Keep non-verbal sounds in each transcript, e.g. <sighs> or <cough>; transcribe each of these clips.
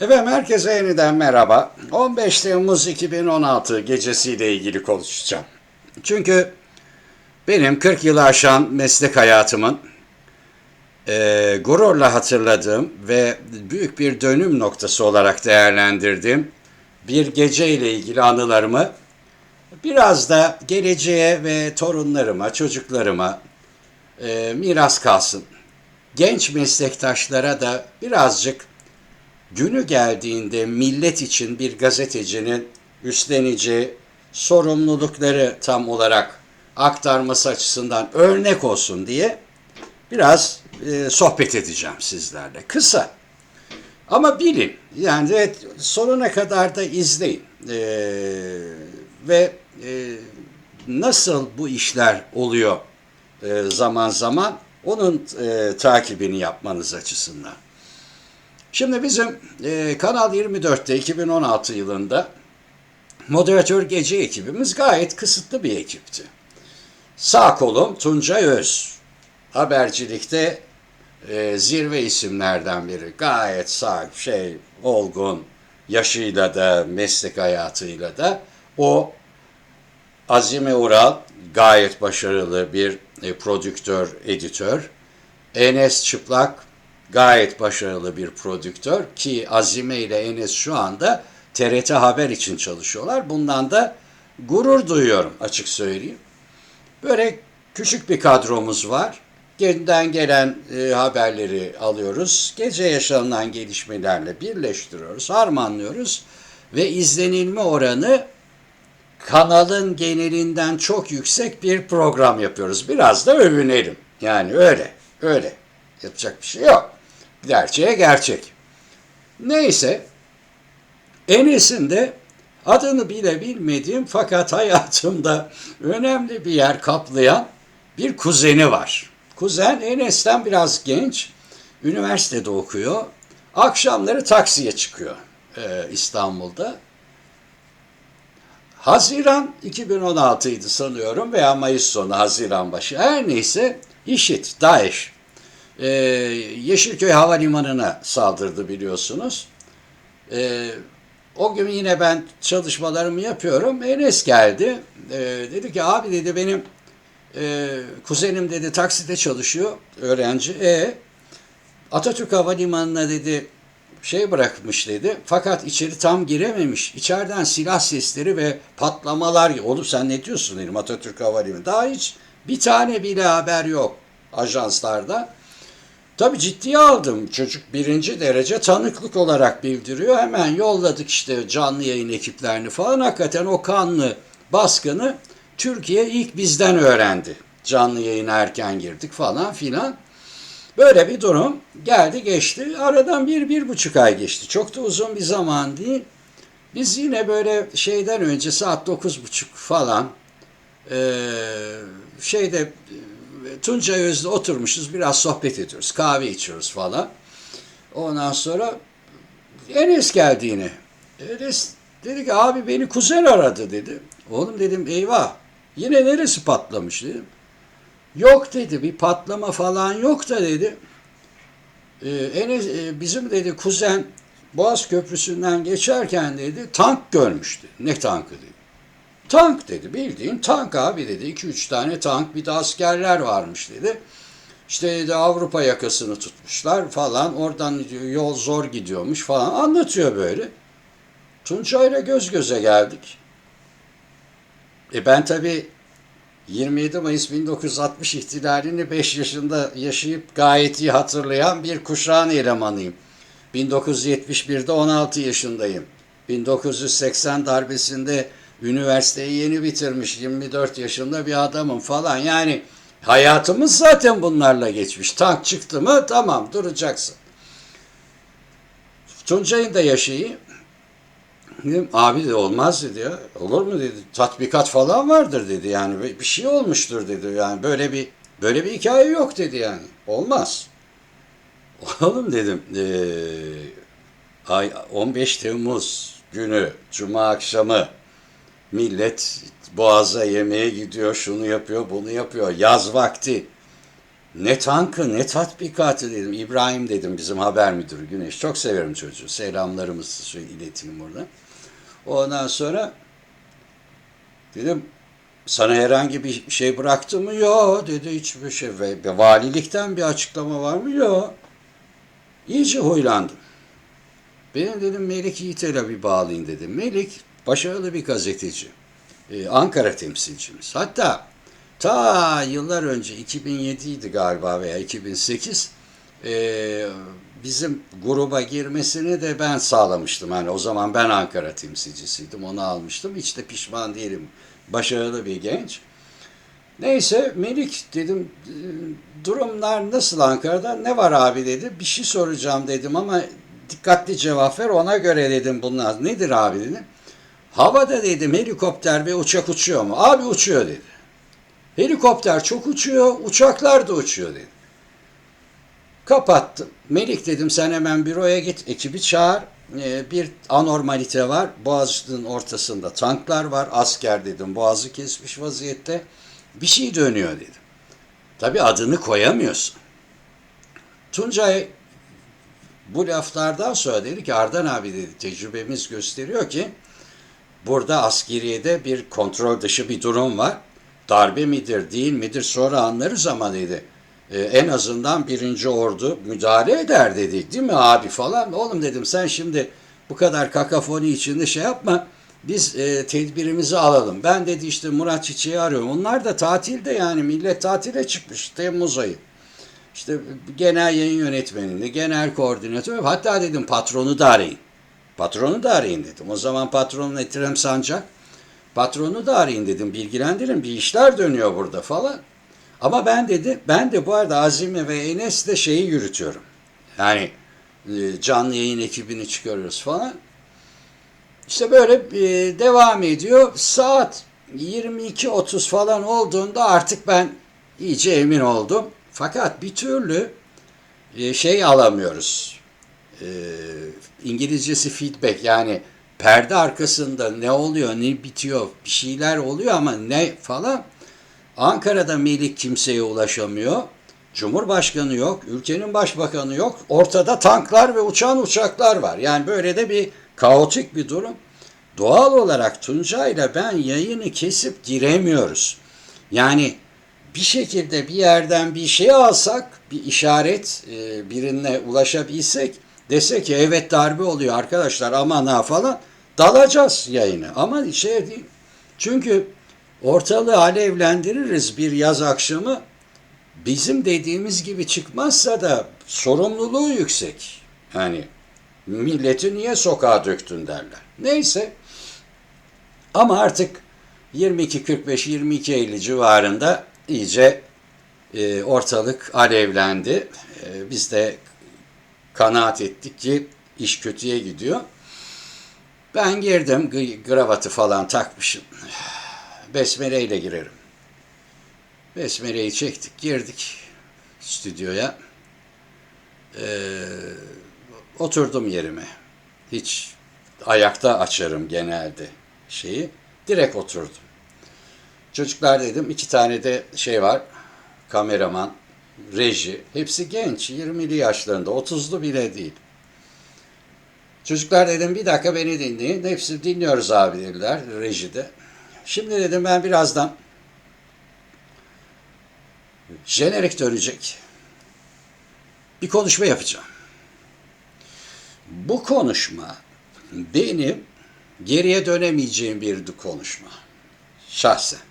Efendim herkese yeniden merhaba. 15 Temmuz 2016 gecesiyle ilgili konuşacağım. Çünkü benim 40 yılı aşan meslek hayatımın e, gururla hatırladığım ve büyük bir dönüm noktası olarak değerlendirdiğim bir gece ile ilgili anılarımı biraz da geleceğe ve torunlarıma, çocuklarıma e, miras kalsın. Genç meslektaşlara da birazcık günü geldiğinde millet için bir gazetecinin üstleneceği sorumlulukları tam olarak aktarması açısından örnek olsun diye biraz e, sohbet edeceğim sizlerle. Kısa ama bilin yani evet, sonuna kadar da izleyin E, ve e, nasıl bu işler oluyor e, zaman zaman onun e, takibini yapmanız açısından. Şimdi bizim e, Kanal 24'te 2016 yılında moderatör gece ekibimiz gayet kısıtlı bir ekipti. Sağ kolum Tuncay Öz. Habercilikte e, zirve isimlerden biri. Gayet sağ, şey, olgun, yaşıyla da, meslek hayatıyla da. O Azime Ural gayet başarılı bir e, prodüktör, editör. Enes Çıplak gayet başarılı bir prodüktör ki Azime ile Enes şu anda TRT Haber için çalışıyorlar. Bundan da gurur duyuyorum açık söyleyeyim. Böyle küçük bir kadromuz var. Gerinden gelen e, haberleri alıyoruz. Gece yaşanılan gelişmelerle birleştiriyoruz, harmanlıyoruz ve izlenilme oranı kanalın genelinden çok yüksek bir program yapıyoruz. Biraz da övünelim. Yani öyle, öyle. Yapacak bir şey yok. Gerçeğe gerçek. Neyse, Enes'in adını bile bilmediğim fakat hayatımda önemli bir yer kaplayan bir kuzeni var. Kuzen Enes'ten biraz genç, üniversitede okuyor. Akşamları taksiye çıkıyor e, İstanbul'da. Haziran 2016 idi sanıyorum veya Mayıs sonu Haziran başı. Her neyse IŞİD, DAEŞ e, Yeşilköy Havalimanı'na saldırdı biliyorsunuz. E, o gün yine ben çalışmalarımı yapıyorum. Enes geldi. E, dedi ki abi dedi benim e, kuzenim dedi takside çalışıyor öğrenci. E Atatürk Havalimanı'na dedi şey bırakmış dedi. Fakat içeri tam girememiş. İçeriden silah sesleri ve patlamalar. Oğlum sen ne diyorsun dedim Atatürk Havalimanı. Daha hiç bir tane bile haber yok ajanslarda. Tabii ciddiye aldım. Çocuk birinci derece tanıklık olarak bildiriyor. Hemen yolladık işte canlı yayın ekiplerini falan. Hakikaten o kanlı baskını Türkiye ilk bizden öğrendi. Canlı yayına erken girdik falan filan. Böyle bir durum geldi geçti. Aradan bir, bir buçuk ay geçti. Çok da uzun bir zaman değil. Biz yine böyle şeyden önce saat dokuz buçuk falan şeyde Tuncay Öz'de oturmuşuz biraz sohbet ediyoruz. Kahve içiyoruz falan. Ondan sonra Enes geldi yine. Enes dedi ki abi beni kuzen aradı dedi. Oğlum dedim eyvah yine neresi patlamış dedim. Yok dedi bir patlama falan yok da dedi. Ee, Enes, e, bizim dedi kuzen Boğaz Köprüsü'nden geçerken dedi tank görmüştü. Ne tankı dedi. Tank dedi bildiğin tank abi dedi. 2-3 tane tank bir de askerler varmış dedi. İşte dedi, Avrupa yakasını tutmuşlar falan. Oradan yol zor gidiyormuş falan. Anlatıyor böyle. Tuncay'la göz göze geldik. E ben tabii 27 Mayıs 1960 ihtilalini 5 yaşında yaşayıp gayet iyi hatırlayan bir kuşağın elemanıyım. 1971'de 16 yaşındayım. 1980 darbesinde üniversiteyi yeni bitirmiş 24 yaşında bir adamım falan. Yani hayatımız zaten bunlarla geçmiş. Tank çıktı mı tamam duracaksın. Tuncay'ın da yaşayı Dedim, abi de olmaz dedi ya. Olur mu dedi. Tatbikat falan vardır dedi. Yani bir şey olmuştur dedi. Yani böyle bir böyle bir hikaye yok dedi yani. Olmaz. <laughs> Oğlum dedim. Ee, ay 15 Temmuz günü Cuma akşamı millet Boğaz'a yemeğe gidiyor, şunu yapıyor, bunu yapıyor. Yaz vakti. Ne tankı ne tatbikatı dedim. İbrahim dedim bizim haber müdürü Güneş. Çok severim çocuğu. Selamlarımızı şu ileteyim burada. Ondan sonra dedim sana herhangi bir şey bıraktı mı? Yok dedi hiçbir şey. Ve valilikten bir açıklama var mı? Yok. İyice huylandım. Benim dedim Melik Yiğitel'e bir bağlayın dedim. Melik başarılı bir gazeteci. Ee, Ankara temsilcimiz. Hatta ta yıllar önce 2007 idi galiba veya 2008 ee, bizim gruba girmesini de ben sağlamıştım. Yani o zaman ben Ankara temsilcisiydim. Onu almıştım. Hiç de pişman değilim. Başarılı bir genç. Neyse Melik dedim e, durumlar nasıl Ankara'da ne var abi dedi. Bir şey soracağım dedim ama dikkatli cevap ver ona göre dedim bunlar. Nedir abi dedim. Havada dedim helikopter ve uçak uçuyor mu? Abi uçuyor dedi. Helikopter çok uçuyor, uçaklar da uçuyor dedi. Kapattım. Melik dedim sen hemen büroya git, ekibi çağır. Ee, bir anormalite var. Boğaz'ın ortasında tanklar var. Asker dedim boğazı kesmiş vaziyette. Bir şey dönüyor dedim. Tabii adını koyamıyorsun. Tuncay bu laflardan sonra dedi ki Ardan abi dedi tecrübemiz gösteriyor ki burada askeriyede bir kontrol dışı bir durum var. Darbe midir değil midir sonra anlarız ama dedi. "e, en azından birinci ordu müdahale eder dedik değil mi abi falan. Oğlum dedim sen şimdi bu kadar kakafoni içinde şey yapma. Biz e, tedbirimizi alalım. Ben dedi işte Murat Çiçek'i arıyorum. Onlar da tatilde yani millet tatile çıkmış Temmuz ayı. İşte genel yayın yönetmenini, genel koordinatör, hatta dedim patronu da arayın. Patronu da arayın dedim. O zaman patronun Etirem Sancak. Patronu da arayın dedim. Bilgilendirin bir işler dönüyor burada falan. Ama ben dedi, ben de bu arada Azime ve Enes de şeyi yürütüyorum. Yani e, canlı yayın ekibini çıkarıyoruz falan. İşte böyle e, devam ediyor. Saat 22.30 falan olduğunda artık ben iyice emin oldum. Fakat bir türlü e, şey alamıyoruz. E, İngilizcesi feedback yani perde arkasında ne oluyor, ne bitiyor, bir şeyler oluyor ama ne falan. Ankara'da Melik kimseye ulaşamıyor. Cumhurbaşkanı yok, ülkenin başbakanı yok. Ortada tanklar ve uçan uçaklar var. Yani böyle de bir kaotik bir durum. Doğal olarak Tunca ile ben yayını kesip giremiyoruz. Yani bir şekilde bir yerden bir şey alsak, bir işaret e, birine ulaşabilsek, dese ki evet darbe oluyor arkadaşlar aman ha falan, dalacağız yayını. Ama şey değil. Çünkü ortalığı alevlendiririz bir yaz akşamı, bizim dediğimiz gibi çıkmazsa da sorumluluğu yüksek. Yani milleti niye sokağa döktün derler. Neyse ama artık 22.45-22.50 civarında iyice e, ortalık alevlendi. E, biz de kanaat ettik ki iş kötüye gidiyor. Ben girdim, kravatı falan takmışım. <sighs> Besmele ile girerim. Besmele'yi çektik, girdik stüdyoya. Ee, oturdum yerime. Hiç ayakta açarım genelde şeyi. Direkt oturdum. Çocuklar dedim iki tane de şey var. Kameraman, reji. Hepsi genç. 20'li yaşlarında. 30'lu bile değil. Çocuklar dedim bir dakika beni dinleyin. Hepsi dinliyoruz abi dediler rejide. Şimdi dedim ben birazdan jenerik dönecek. Bir konuşma yapacağım. Bu konuşma benim geriye dönemeyeceğim bir konuşma. Şahsen.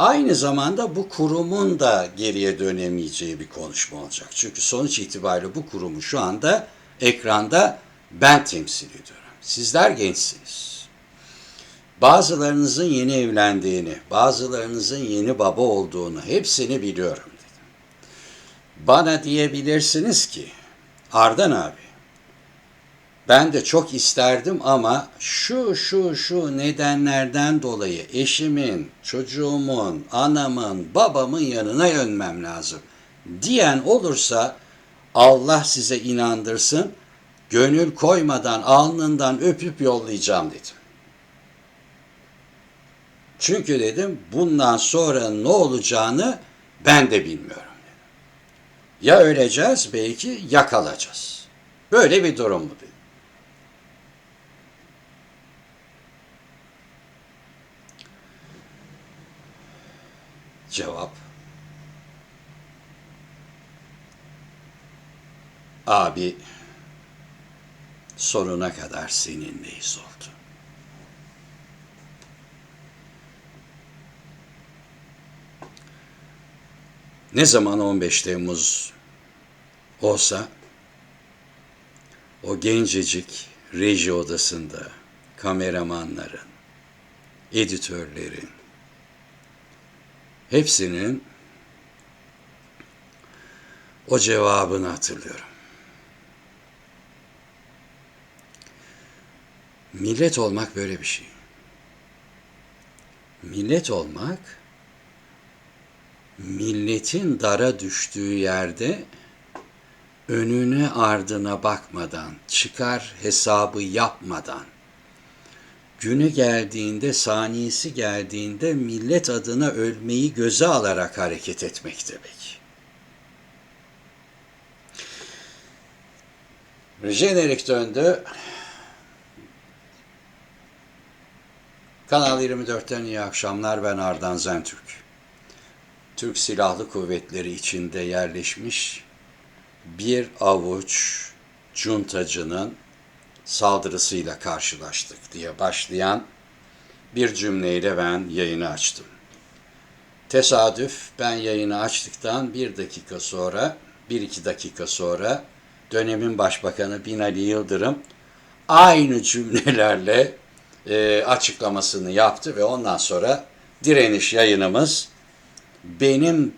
Aynı zamanda bu kurumun da geriye dönemeyeceği bir konuşma olacak. Çünkü sonuç itibariyle bu kurumu şu anda ekranda ben temsil ediyorum. Sizler gençsiniz. Bazılarınızın yeni evlendiğini, bazılarınızın yeni baba olduğunu hepsini biliyorum dedim. Bana diyebilirsiniz ki Ardan abi ben de çok isterdim ama şu şu şu nedenlerden dolayı eşimin, çocuğumun, anamın, babamın yanına dönmem lazım diyen olursa Allah size inandırsın gönül koymadan alnından öpüp yollayacağım dedim. Çünkü dedim bundan sonra ne olacağını ben de bilmiyorum. Dedim. Ya öleceğiz belki ya kalacağız. Böyle bir durum bu. dedi. Cevap Abi sonuna kadar seninleyiz oldu. Ne zaman 15 Temmuz olsa o gencecik reji odasında kameramanların, editörlerin, hepsinin o cevabını hatırlıyorum. Millet olmak böyle bir şey. Millet olmak milletin dara düştüğü yerde önüne ardına bakmadan, çıkar hesabı yapmadan, günü geldiğinde, saniyesi geldiğinde millet adına ölmeyi göze alarak hareket etmek demek. Jenerik döndü. Kanal 24'ten iyi akşamlar. Ben Ardan Zentürk. Türk Silahlı Kuvvetleri içinde yerleşmiş bir avuç cuntacının saldırısıyla karşılaştık diye başlayan bir cümleyle ben yayını açtım. Tesadüf ben yayını açtıktan bir dakika sonra, bir iki dakika sonra dönemin başbakanı Binali Yıldırım aynı cümlelerle e, açıklamasını yaptı ve ondan sonra direniş yayınımız benim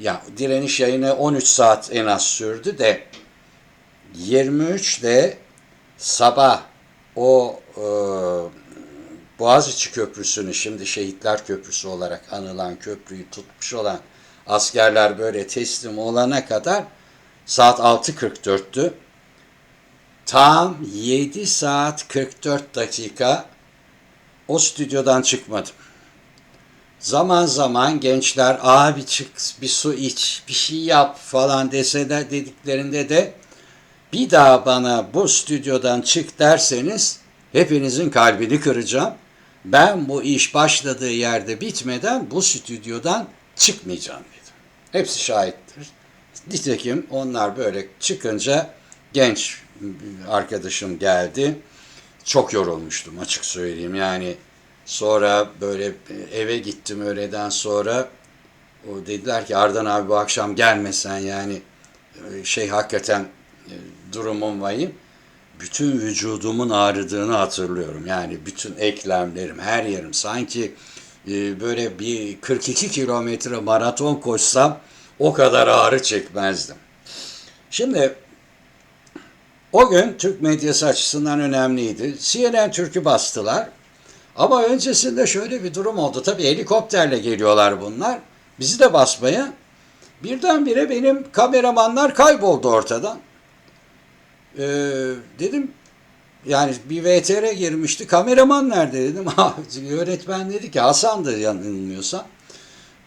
ya direniş yayını 13 saat en az sürdü de 23'de sabah o e, Boğaziçi Köprüsü'nü şimdi Şehitler Köprüsü olarak anılan köprüyü tutmuş olan askerler böyle teslim olana kadar saat 6.44'tü. Tam 7 saat 44 dakika o stüdyodan çıkmadım. Zaman zaman gençler abi çık bir su iç bir şey yap falan deseler dediklerinde de bir daha bana bu stüdyodan çık derseniz hepinizin kalbini kıracağım. Ben bu iş başladığı yerde bitmeden bu stüdyodan çıkmayacağım dedim. Hepsi şahittir. Nitekim onlar böyle çıkınca genç arkadaşım geldi. Çok yorulmuştum açık söyleyeyim. Yani sonra böyle eve gittim öğleden sonra. O dediler ki Ardan abi bu akşam gelmesen yani şey hakikaten durumum vahim. Bütün vücudumun ağrıdığını hatırlıyorum. Yani bütün eklemlerim, her yerim sanki böyle bir 42 kilometre maraton koşsam o kadar ağrı çekmezdim. Şimdi o gün Türk medyası açısından önemliydi. CNN Türk'ü bastılar. Ama öncesinde şöyle bir durum oldu. Tabii helikopterle geliyorlar bunlar. Bizi de basmaya. Birdenbire benim kameramanlar kayboldu ortadan. Ee, dedim yani bir VTR girmişti. Kameraman nerede dedim. <laughs> Yönetmen dedi ki Hasan'dı yanılmıyorsam.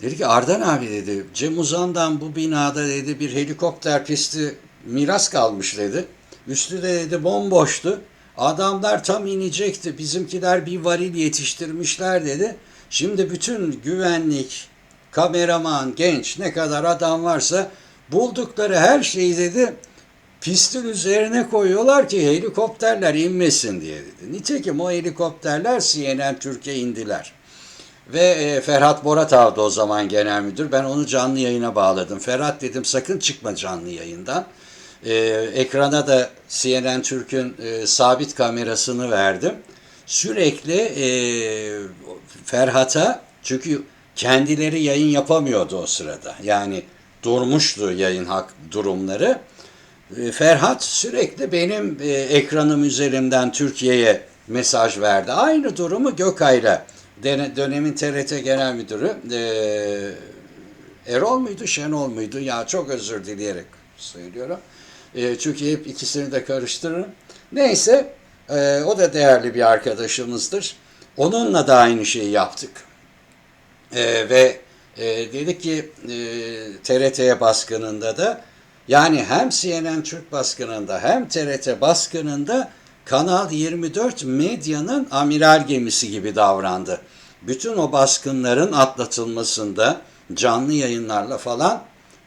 Dedi ki Ardan abi dedi Cem Uzan'dan bu binada dedi bir helikopter pisti miras kalmış dedi. Üstü de dedi bomboştu. Adamlar tam inecekti. Bizimkiler bir varil yetiştirmişler dedi. Şimdi bütün güvenlik, kameraman, genç ne kadar adam varsa buldukları her şeyi dedi pistin üzerine koyuyorlar ki helikopterler inmesin diye dedi. Nitekim o helikopterler CNN Türkiye indiler. Ve e, Ferhat Boratav'dı o zaman genel müdür. Ben onu canlı yayına bağladım. Ferhat dedim sakın çıkma canlı yayından. E, ekrana da CNN Türk'ün e, sabit kamerasını verdim. Sürekli e, Ferhat'a çünkü kendileri yayın yapamıyordu o sırada. Yani durmuştu yayın hak durumları. E, Ferhat sürekli benim e, ekranım üzerimden Türkiye'ye mesaj verdi. Aynı durumu Gökay'la dönemin TRT Genel Müdürü e, Erol muydu, Şenol muydu? Ya çok özür dileyerek söylüyorum. Çünkü hep ikisini de karıştırırım. Neyse, o da değerli bir arkadaşımızdır. Onunla da aynı şeyi yaptık. Ve dedik ki TRT'ye baskınında da Yani hem CNN Türk baskınında hem TRT baskınında Kanal 24 medyanın amiral gemisi gibi davrandı. Bütün o baskınların atlatılmasında canlı yayınlarla falan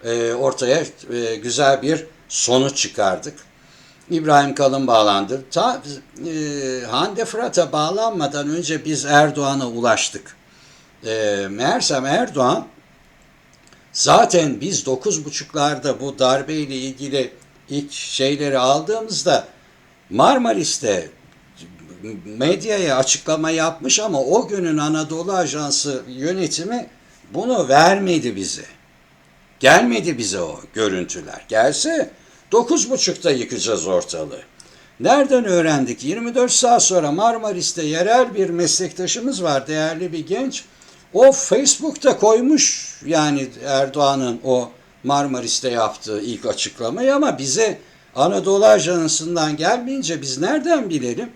e, ortaya e, güzel bir sonuç çıkardık. İbrahim Kalın bağlandı. Ta, e, Hande Fırat'a bağlanmadan önce biz Erdoğan'a ulaştık. E, meğersem Erdoğan zaten biz 9.30'larda bu darbeyle ilgili ilk şeyleri aldığımızda Marmaris'te medyaya açıklama yapmış ama o günün Anadolu Ajansı yönetimi bunu vermedi bize. Gelmedi bize o görüntüler. Gelse 9.30'da yıkacağız ortalığı. Nereden öğrendik? 24 saat sonra Marmaris'te yerel bir meslektaşımız var, değerli bir genç. O Facebook'ta koymuş yani Erdoğan'ın o Marmaris'te yaptığı ilk açıklamayı ama bize Anadolu Ajansı'ndan gelmeyince biz nereden bilelim?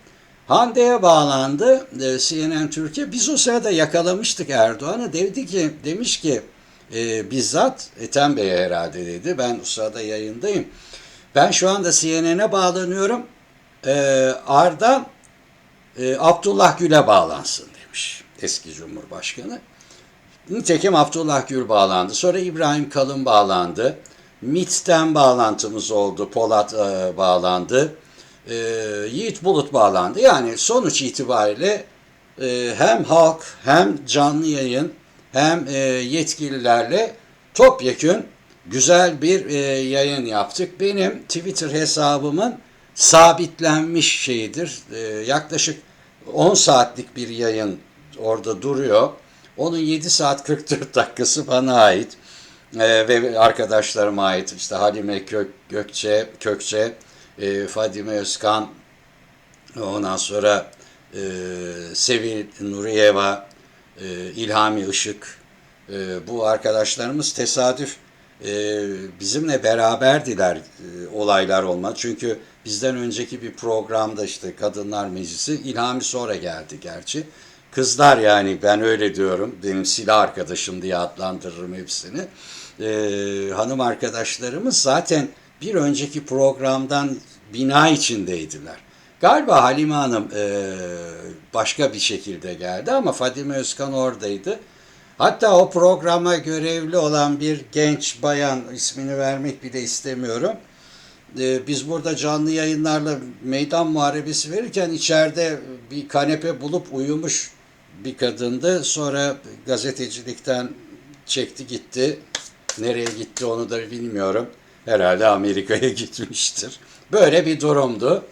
Hande'ye bağlandı e, CNN Türkiye. Biz o sırada yakalamıştık Erdoğan'ı. Dedi ki, demiş ki e, bizzat Ethem Bey'e herhalde dedi. Ben o sırada yayındayım. Ben şu anda CNN'e bağlanıyorum. E, Arda e, Abdullah Gül'e bağlansın demiş eski Cumhurbaşkanı. Nitekim Abdullah Gül bağlandı. Sonra İbrahim Kalın bağlandı. MIT'ten bağlantımız oldu. Polat e, bağlandı. E, Yiğit Bulut bağlandı. Yani sonuç itibariyle e, hem halk hem canlı yayın hem e, yetkililerle topyekün güzel bir e, yayın yaptık. Benim Twitter hesabımın sabitlenmiş şeyidir. E, yaklaşık 10 saatlik bir yayın orada duruyor. Onun 7 saat 44 dakikası bana ait e, ve arkadaşlarıma ait. İşte Halime Kök, Gökçe, Kökçe, e, Fadime Özkan, ondan sonra e, Sevil Nuriyeva, e, İlhami Işık, e, bu arkadaşlarımız tesadüf e, bizimle beraberdiler e, olaylar olma. Çünkü bizden önceki bir programda işte Kadınlar Meclisi, İlhami sonra geldi gerçi. Kızlar yani ben öyle diyorum. Benim silah arkadaşım diye adlandırırım hepsini. Ee, hanım arkadaşlarımız zaten bir önceki programdan bina içindeydiler. Galiba Halime Hanım e, başka bir şekilde geldi ama Fadime Özkan oradaydı. Hatta o programa görevli olan bir genç bayan ismini vermek bile istemiyorum. Ee, biz burada canlı yayınlarla meydan muharebesi verirken içeride bir kanepe bulup uyumuş bir kadındı. Sonra gazetecilikten çekti gitti. Nereye gitti onu da bilmiyorum. Herhalde Amerika'ya <laughs> gitmiştir. Böyle bir durumdu.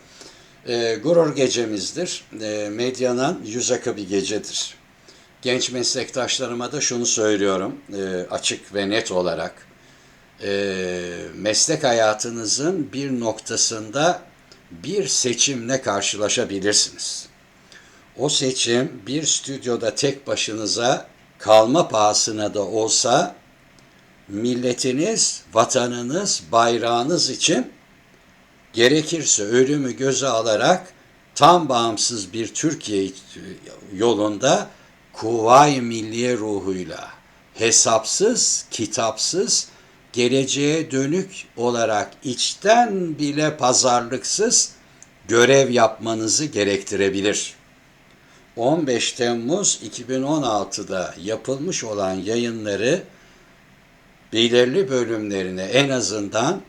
E, gurur gecemizdir. E, medyanın yüz akı bir gecedir. Genç meslektaşlarıma da şunu söylüyorum e, açık ve net olarak. E, meslek hayatınızın bir noktasında bir seçimle karşılaşabilirsiniz. O seçim bir stüdyoda tek başınıza kalma pahasına da olsa milletiniz, vatanınız, bayrağınız için gerekirse ölümü göze alarak tam bağımsız bir Türkiye yolunda kuvay milliye ruhuyla hesapsız, kitapsız, geleceğe dönük olarak içten bile pazarlıksız görev yapmanızı gerektirebilir.'' 15 Temmuz 2016'da yapılmış olan yayınları belirli bölümlerine en azından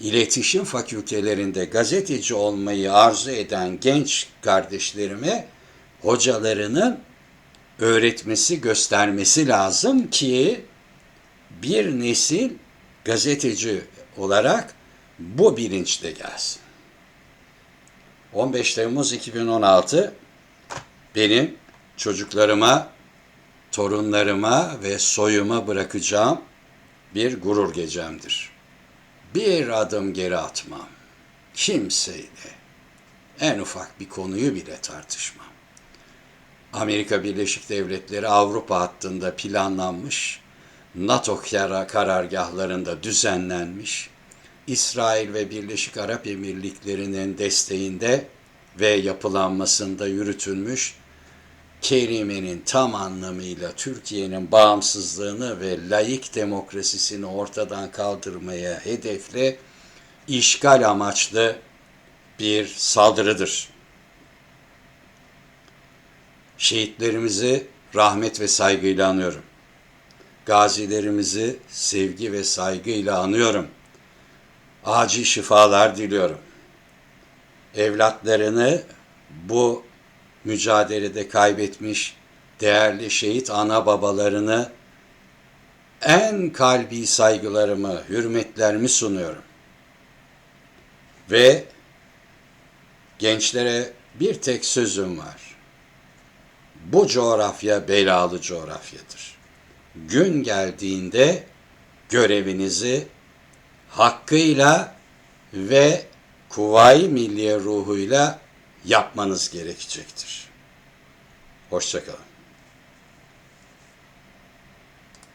iletişim fakültelerinde gazeteci olmayı arzu eden genç kardeşlerime hocalarının öğretmesi, göstermesi lazım ki bir nesil gazeteci olarak bu bilinçle gelsin. 15 Temmuz 2016 benim çocuklarıma, torunlarıma ve soyuma bırakacağım bir gurur gecemdir. Bir adım geri atmam. Kimseyle en ufak bir konuyu bile tartışmam. Amerika Birleşik Devletleri Avrupa hattında planlanmış, NATO karargahlarında düzenlenmiş, İsrail ve Birleşik Arap Emirlikleri'nin desteğinde ve yapılanmasında yürütülmüş kelimenin tam anlamıyla Türkiye'nin bağımsızlığını ve layık demokrasisini ortadan kaldırmaya hedefli işgal amaçlı bir saldırıdır. Şehitlerimizi rahmet ve saygıyla anıyorum. Gazilerimizi sevgi ve saygıyla anıyorum. Acil şifalar diliyorum. Evlatlarını bu mücadelede kaybetmiş değerli şehit ana babalarını en kalbi saygılarımı, hürmetlerimi sunuyorum. Ve gençlere bir tek sözüm var. Bu coğrafya belalı coğrafyadır. Gün geldiğinde görevinizi hakkıyla ve kuvayi milliye ruhuyla yapmanız gerekecektir. Hoşçakalın.